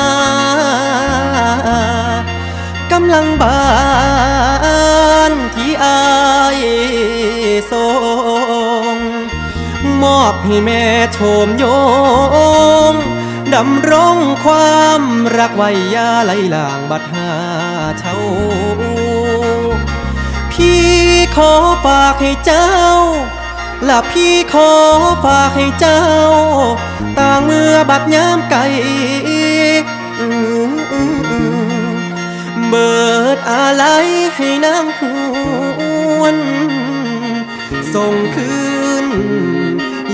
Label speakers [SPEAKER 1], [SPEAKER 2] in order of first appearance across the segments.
[SPEAKER 1] ากำลังบานที่อายทรงมอบให้แม่โชมโยงดำรงความรักไว้ยาไหลหลางบัดหาเช่าพี่ขอฝากให้เจ้า และพี่ขอฝากให้เจ้า ต่างเมื่อบัดยามไก่เบิดอะไรให้นางหวนส่งคืน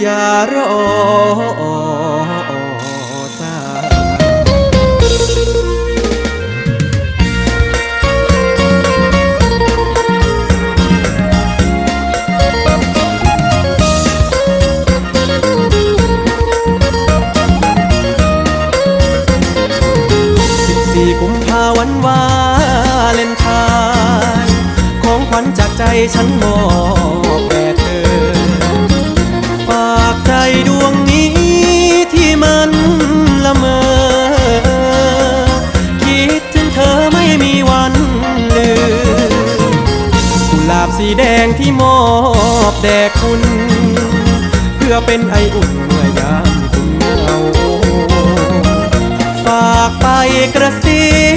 [SPEAKER 1] อย่ารอาวันวาเลนทน์ของขวัญจากใจฉันมอบแด่เธอ ฝากใจดวงนี้ที่มันละเมอ คิดถึงเธอไม่มีวันลืมกุหลาบสีแดงที่มอบแด่คุณ เพื่อเป็นไออุ่นเมื่อยามคุณเหงาฝากไปกระซิบ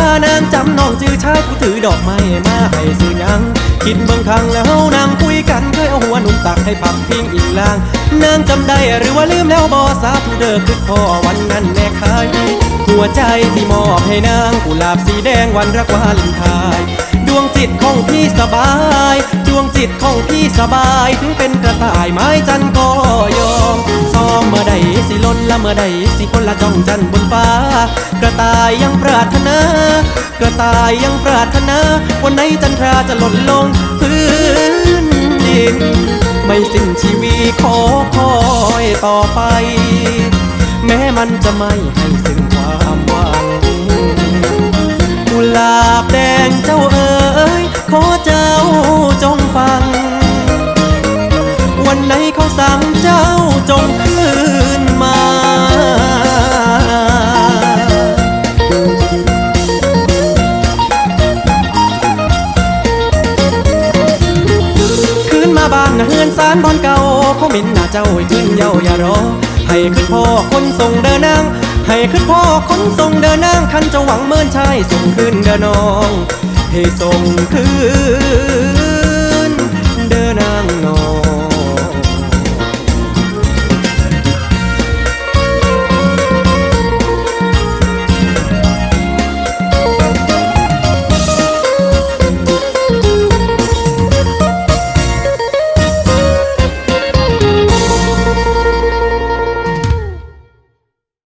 [SPEAKER 1] านางจำน้องจื้อชาผู้ถือดอกไม้มาให้ซื้อยัง คิดบางครั้งแล้วนางคุยกันเคยเอาหัวหนุ่มตักให้พับพิงอีกลาง นางจำได้หรือว่าลืมแล้วบอสาผู้เด้อคือพ่อวันนั้นแม่คายหัวใจที่มอบให้นางกุหลาบสีแดงวันรักวาเลนไทน์ วงจิตของพี่สบาย ดวงจิตของพี่สบาย ถึงเป็นกระต่ายไม้จันก็ยอมซ้อมเมื่อใดสิล้นละเมื่อใดสิคนละจ้องจันบนฟ้า กระต่ายยังปรารถนา กระต่ายยังปรารถนา วันไหนจันทราจะหล่นลงพื้นดิน ไม่สิ้นชีวีขอคอยต่อไป แม้มันจะไม่ให้ ลาบแดงเจ้าเอ๋ยขอเจ้าจงฟัง วันไหนเขาสั่งเจ้าจงคืนมาคืนมาบ้านเฮือนสารบอนเก่าเขาหมินหน้าเจ้าขึ้นเย้าอย่ารอ ให้ขึ้นพ่อคนส่งเดินนาง ให้ขึ้นพ่อคนส่งเดินนางคันจะหวังเมินชายส่งคืนเดินน้อง ให้ส่งคืน